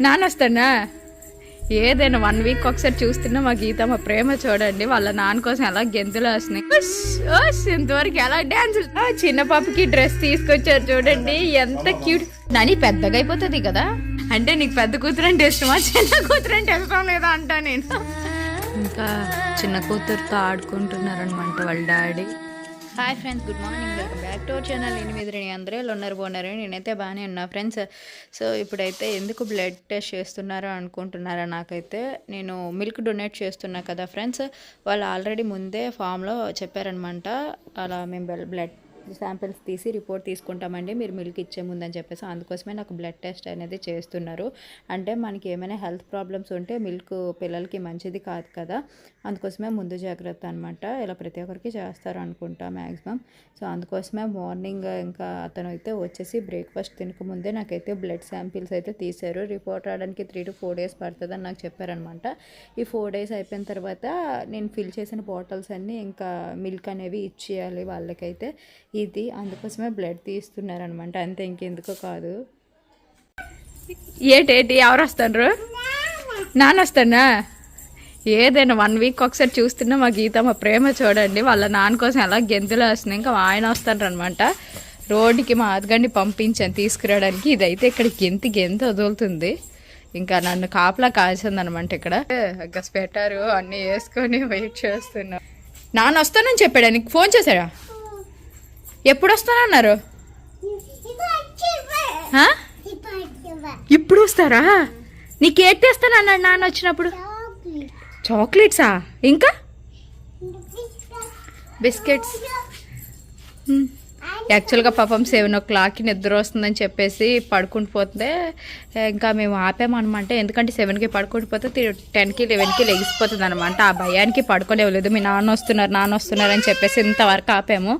నాన్న వస్తానా ఏదైనా వన్ వీక్ ఒకసారి చూస్తున్నా మా గీత మా ప్రేమ చూడండి వాళ్ళ నాన్న కోసం ఎలా గెంతులు వస్తున్నాయి. ఇంతవరకు ఎలా డాన్స్ చిన్న పాపకి డ్రెస్ తీసుకొచ్చారు చూడండి ఎంత క్యూట్. నాని పెద్దగా అయిపోతుంది కదా? అంటే నీకు పెద్ద కూతురు అంటే ఇష్టమా? చిన్న కూతురు అంటే ఇష్టం లేదా అంటా నేను. ఇంకా చిన్న కూతురుతో ఆడుకుంటున్నారనమాట వాళ్ళ daddy. Hi friends good morning welcome back to our channel ఎనిమిది రేణి అందరూ ఉన్నారు? బాగున్నారు? నేనైతే బాగానే ఉన్నా ఫ్రెండ్స్ సో ఇప్పుడైతే ఎందుకు బ్లడ్ టెస్ట్ చేస్తున్నారో అనుకుంటున్నారా? నాకైతే నేను మిల్క్ డొనేట్ చేస్తున్నా కదా ఫ్రెండ్స్ వాళ్ళు ఆల్రెడీ ముందే ఫామ్లో చెప్పారనమాట అలా మేము బ్లడ్ శాంపిల్స్ తీసి రిపోర్ట్ తీసుకుంటామండి. మీరు మిల్క్ ఇచ్చే ముందని చెప్పేసి అందుకోసమే నాకు బ్లడ్ టెస్ట్ అనేది చేస్తున్నారు. అంటే మనకి ఏమైనా హెల్త్ ప్రాబ్లమ్స్ ఉంటే మిల్క్ పిల్లలకి మంచిది కాదు కదా. అందుకోసమే ముందు జాగ్రత్త అనమాట ఇలా ప్రతి ఒక్కరికి చేస్తారు అనుకుంటా మ్యాక్సిమం సో అందుకోసమే మార్నింగ్ ఇంకా అతను అయితే వచ్చేసి బ్రేక్ఫాస్ట్ తినక ముందే నాకైతే బ్లడ్ శాంపిల్స్ అయితే తీశారు. రిపోర్ట్ రావడానికి త్రీ టు ఫోర్ డేస్ పడుతుందని నాకు చెప్పారనమాట ఈ ఫోర్ డేస్ అయిపోయిన తర్వాత నేను ఫిల్ చేసిన బాటిల్స్ అన్నీ ఇంకా మిల్క్ అనేవి ఇచ్చేయాలి వాళ్ళకైతే. ఇది. అందుకోసమే బ్లడ్ తీస్తున్నారనమాట. అంతే ఇంకెందుకో కాదు. ఏటేటి ఎవరు వస్తారు నాన్న వస్తానా ఏదైనా వన్ వీక్ ఒకసారి చూస్తున్నా మా గీత మా ప్రేమ చూడండి. వాళ్ళ నాన్న కోసం ఎలా గెంతులు వస్తుంది ఇంకా ఆయన వస్తారు అనమాట రోడ్డుకి మా అతగండి పంపించాను తీసుకురావడానికి. ఇదైతే ఇక్కడ గెంతి గెంత వదులుతుంది. ఇంకా నన్ను కాపలా కాల్చింది అనమాట ఇక్కడ. గస్ పెట్టారు అన్నీ వేసుకొని వెయిట్ చేస్తున్నా. నాన్న వస్తానని చెప్పాడు? నీకు ఫోన్ చేశాడా? ఎప్పుడు వస్తానన్నారు? ఇప్పుడు వస్తారా నీకు ఏం తెస్తానన్నాడు నాన్న వచ్చినప్పుడు? చాక్లెట్సా? ఇంకా? బిస్కెట్స్. యాక్చువల్గా పాపం సెవెన్ ఓ క్లాక్కి నిద్ర వస్తుందని చెప్పేసి పడుకుంటూ పోతే ఇంకా మేము ఆపామన్నమాట ఎందుకంటే సెవెన్కి పడుకుంటూ పోతే టెన్కి లెవెన్కి లెగిసిపోతుంది అనమాట ఆ భయానికి పడుకోలేవలేదు. మీ నాన్న వస్తున్నారు నాన్న వస్తున్నారు అని చెప్పేసి ఇంతవరకు ఆపాము.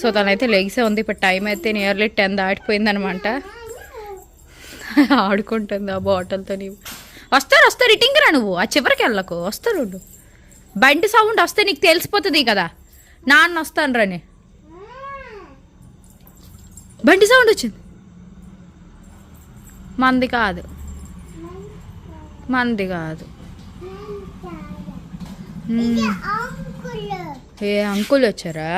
సో తనైతే లెగిసే ఉంది. ఇప్పుడు టైం అయితే నియర్లీ టెన్ దాటిపోయిందనమాట. ఆడుకుంటుంది ఆ బాటిల్తో నీవు. వస్తారు వస్తారు ఇటింగిరా నువ్వు. ఆ చివరికి వెళ్ళకు. వస్తారు బండి సౌండ్ వస్తే నీకు తెలిసిపోతుంది కదా. నాన్న వస్తాను రని బండి సౌండ్ వచ్చింది. మంది కాదు. మంది కాదు. ఏ అంకుల్ వచ్చారా.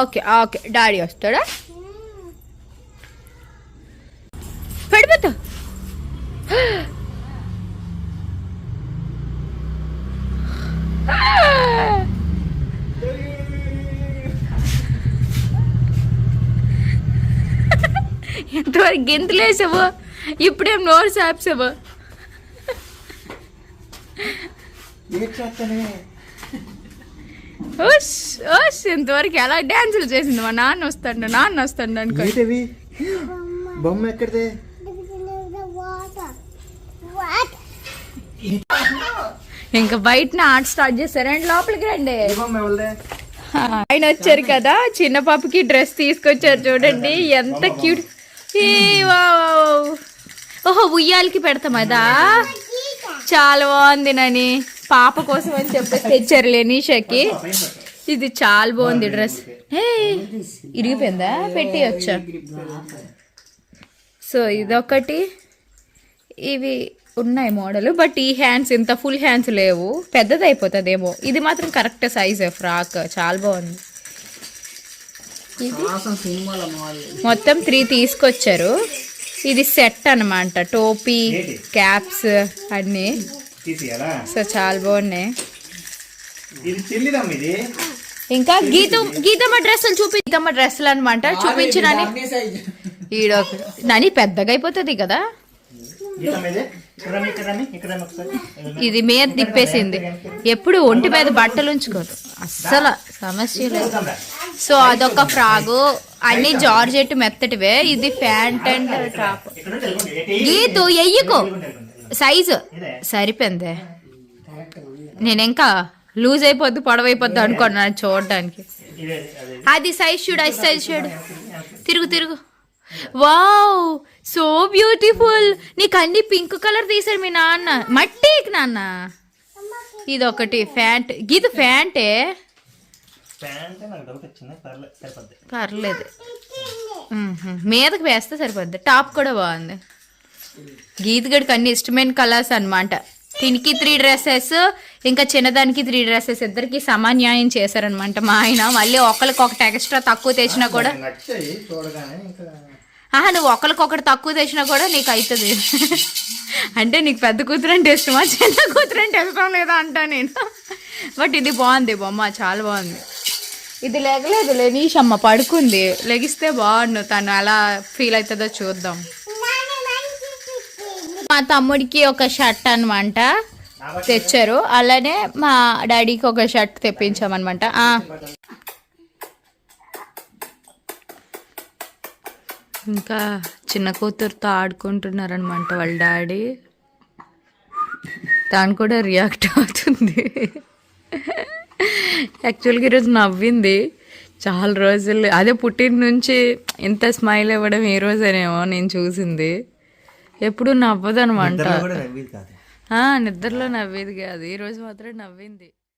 Okay okay. డాడీ వస్తాడా? పడిపోతా ఎంతవరకు గెంతులేసావు ఇప్పుడేం నోరు సాప్సావు ఇంతవరకు ఎలా డ్యాన్సులు చేసింది మా నాన్న వస్తాడు నాన్న వస్తాడు అనుకో. ఏంటవి? బొమ్మ ఎక్కడిదే? ఇంకా బయట ఆట స్టార్ట్ చేస్తారండి లోపలికి రండి. ఆయన వచ్చారు కదా చిన్న పాపకి డ్రెస్ తీసుకొచ్చారు చూడండి. ఎంత క్యూట్. ఓహో ఉయ్యాలకి పెడతాం అదా? చాలా బాగుంది నని. పాప కోసం అని చెప్పేసి తెచ్చారు లెనీషాకి ఇది చాలా బాగుంది డ్రెస్. హే ఇరిగిపోయిందా? పెట్టి వచ్చా సో ఇదొకటి. ఇవి ఉన్నాయి మోడల్ బట్ ఈ హ్యాండ్స్ ఇంత ఫుల్ హ్యాండ్స్ లేవు. పెద్దది అయిపోతుందేమో ఇది మాత్రం కరెక్ట్ సైజ్ ఫ్రాక్. చాలా బాగుంది. మొత్తం త్రీ తీసుకొచ్చారు. ఇది సెట్ అన్నమాట. టోపీ క్యాప్స్ అన్నీ. సో చాలా బాగున్నాయి. ఇంకా గీత గీతమ్మ డ్రెస్సులు చూపి గీతమ్మ డ్రెస్సులు అనమాట చూపించనని ఈడ నని పెద్దగా అయిపోతుంది కదా? ఇది? మీద తిప్పేసింది. ఎప్పుడు ఒంటి మీద బట్టలు ఉంచుకోదు అస్సలు సమస్య లేదు. సో అదొక ఫ్రాగు అన్ని జార్జెట్ మెత్తటివే. ఇది ప్యాంట్ అండ్ టాప్. గీతు ఎయ్యకు. సైజు. సరిపోయింది. నేను ఇంకా లూజ్ అయిపోద్ది పొడవైపోద్ది అనుకున్నాను చూడడానికి. అది సైజ్ చూడు అది సైజ్ చూడు. తిరుగు తిరుగు. వావ్ సో బ్యూటిఫుల్ నీకు అన్ని పింక్ కలర్ తీసాడు మీ నాన్న. మట్టి నాన్న. ఇది ఒకటి ఫ్యాంట్ గీత ఫ్యాంటే ప్యాంట్ నాకు డౌట్ వచ్చింది. పర్లేదు సరిపోద్ది. పర్లేదు. మ్మ్హ. మీదకి వేస్తే సరిపోద్ది. టాప్ కూడా బాగుంది. గీతగడికి అన్ని ఇష్టమైన కలర్స్ అన్నమాట. దీనికి త్రీ డ్రెస్సెస్ ఇంకా చిన్నదానికి త్రీ డ్రెస్సెస్ ఇద్దరికి సమన్యాయం చేశారనమాట మా ఆయన. మళ్ళీ ఒకరికి ఒకటి ఎక్స్ట్రా తక్కువ తెచ్చినా కూడా. ఆహా నువ్వు ఒకరికొకటి తక్కువ తెచ్చినా కూడా నీకు అవుతుంది అంటే నీకు పెద్ద కూతురు అంటే ఇష్టమా చిన్న కూతురు అంటే ఇష్టం లేదా అంటా నేను. బట్ ఇది బాగుంది బొమ్మ చాలా బాగుంది. ఇది లేగలేదు లేనీష్ అమ్మ పడుకుంది. లెగిస్తే బాగుండు తను ఎలా ఫీల్ అవుతుందో చూద్దాం. మా తమ్ముడికి ఒక షర్ట్ అనమాట తెచ్చారు. అలానే మా డాడీకి ఒక షర్ట్ తెప్పించామన్నమాట ఇంకా చిన్న కూతురుతో ఆడుకుంటున్నారనమాట వాళ్ళ డాడీ. తాను కూడా రియాక్ట్ అవుతుంది. యాక్చువల్గా ఈరోజు నవ్వింది. చాలా రోజులు అదే పుట్టిన నుంచి ఇంత స్మైల్ ఇవ్వడం ఈ రోజేనేమో నేను చూసింది. ఎప్పుడు నవ్వదు అనమాట నిద్రలో నవ్వేది కాదు. ఈ రోజు మాత్రం నవ్వింది.